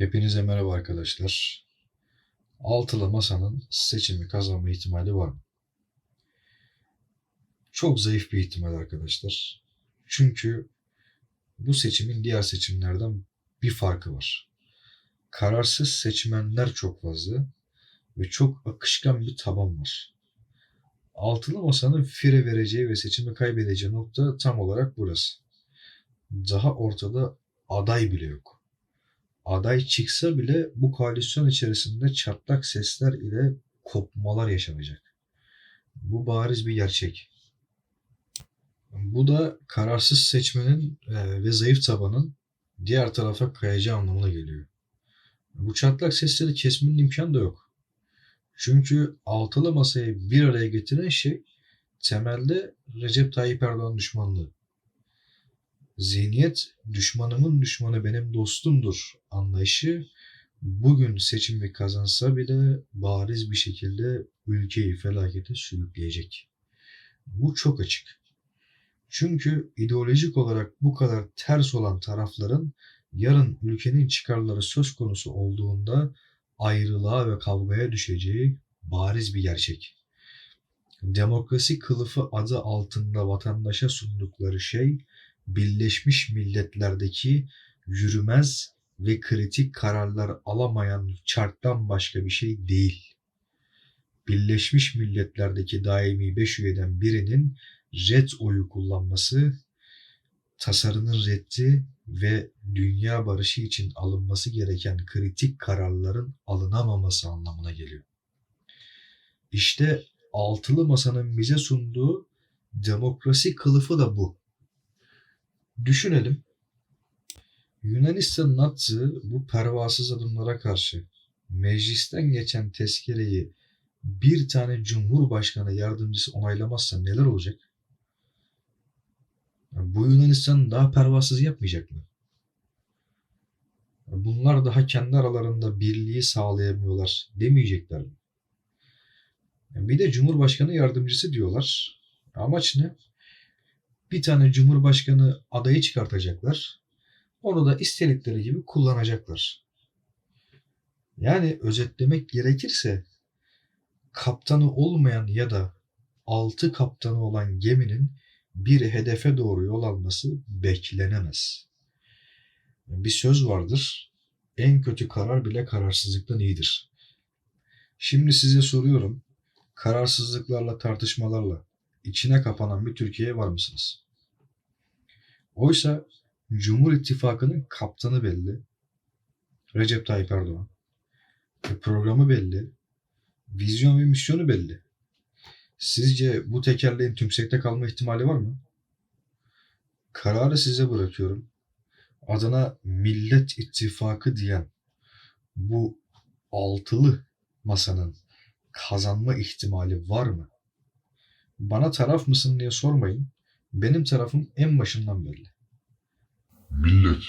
Hepinize merhaba arkadaşlar. Altılı Masa'nın seçimi kazanma ihtimali var mı? Çok zayıf bir ihtimal arkadaşlar. Çünkü bu seçimin diğer seçimlerden bir farkı var. Kararsız seçmenler çok fazla ve çok akışkan bir taban var. Altılı Masa'nın fire vereceği ve seçimi kaybedeceği nokta tam olarak burası. Daha ortada aday bile yok aday çıksa bile bu koalisyon içerisinde çatlak sesler ile kopmalar yaşanacak. Bu bariz bir gerçek. Bu da kararsız seçmenin e, ve zayıf tabanın diğer tarafa kayacağı anlamına geliyor. Bu çatlak sesleri kesmenin imkanı da yok. Çünkü altılı masayı bir araya getiren şey temelde Recep Tayyip Erdoğan düşmanlığı zihniyet düşmanımın düşmanı benim dostumdur anlayışı bugün seçimi kazansa bile bariz bir şekilde ülkeyi felakete sürükleyecek. Bu çok açık. Çünkü ideolojik olarak bu kadar ters olan tarafların yarın ülkenin çıkarları söz konusu olduğunda ayrılığa ve kavgaya düşeceği bariz bir gerçek. Demokrasi kılıfı adı altında vatandaşa sundukları şey Birleşmiş Milletler'deki yürümez ve kritik kararlar alamayan çarktan başka bir şey değil. Birleşmiş Milletler'deki daimi beş üyeden birinin red oyu kullanması, tasarının reddi ve dünya barışı için alınması gereken kritik kararların alınamaması anlamına geliyor. İşte altılı masanın bize sunduğu demokrasi kılıfı da bu. Düşünelim. Yunanistan'ın attığı bu pervasız adımlara karşı meclisten geçen tezkereyi bir tane cumhurbaşkanı yardımcısı onaylamazsa neler olacak? Bu Yunanistan daha pervasız yapmayacak mı? Bunlar daha kendi aralarında birliği sağlayamıyorlar demeyecekler mi? Bir de Cumhurbaşkanı yardımcısı diyorlar. Amaç ne? Bir tane cumhurbaşkanı adayı çıkartacaklar. Onu da istedikleri gibi kullanacaklar. Yani özetlemek gerekirse kaptanı olmayan ya da altı kaptanı olan geminin bir hedefe doğru yol alması beklenemez. Bir söz vardır. En kötü karar bile kararsızlıktan iyidir. Şimdi size soruyorum. Kararsızlıklarla, tartışmalarla içine kapanan bir Türkiye'ye var mısınız? Oysa Cumhur İttifakı'nın kaptanı belli. Recep Tayyip Erdoğan. E programı belli. Vizyon ve misyonu belli. Sizce bu tekerleğin tümsekte kalma ihtimali var mı? Kararı size bırakıyorum. Adına Millet İttifakı diyen bu altılı masanın kazanma ihtimali var mı? Bana taraf mısın diye sormayın. Benim tarafım en başından belli. Millet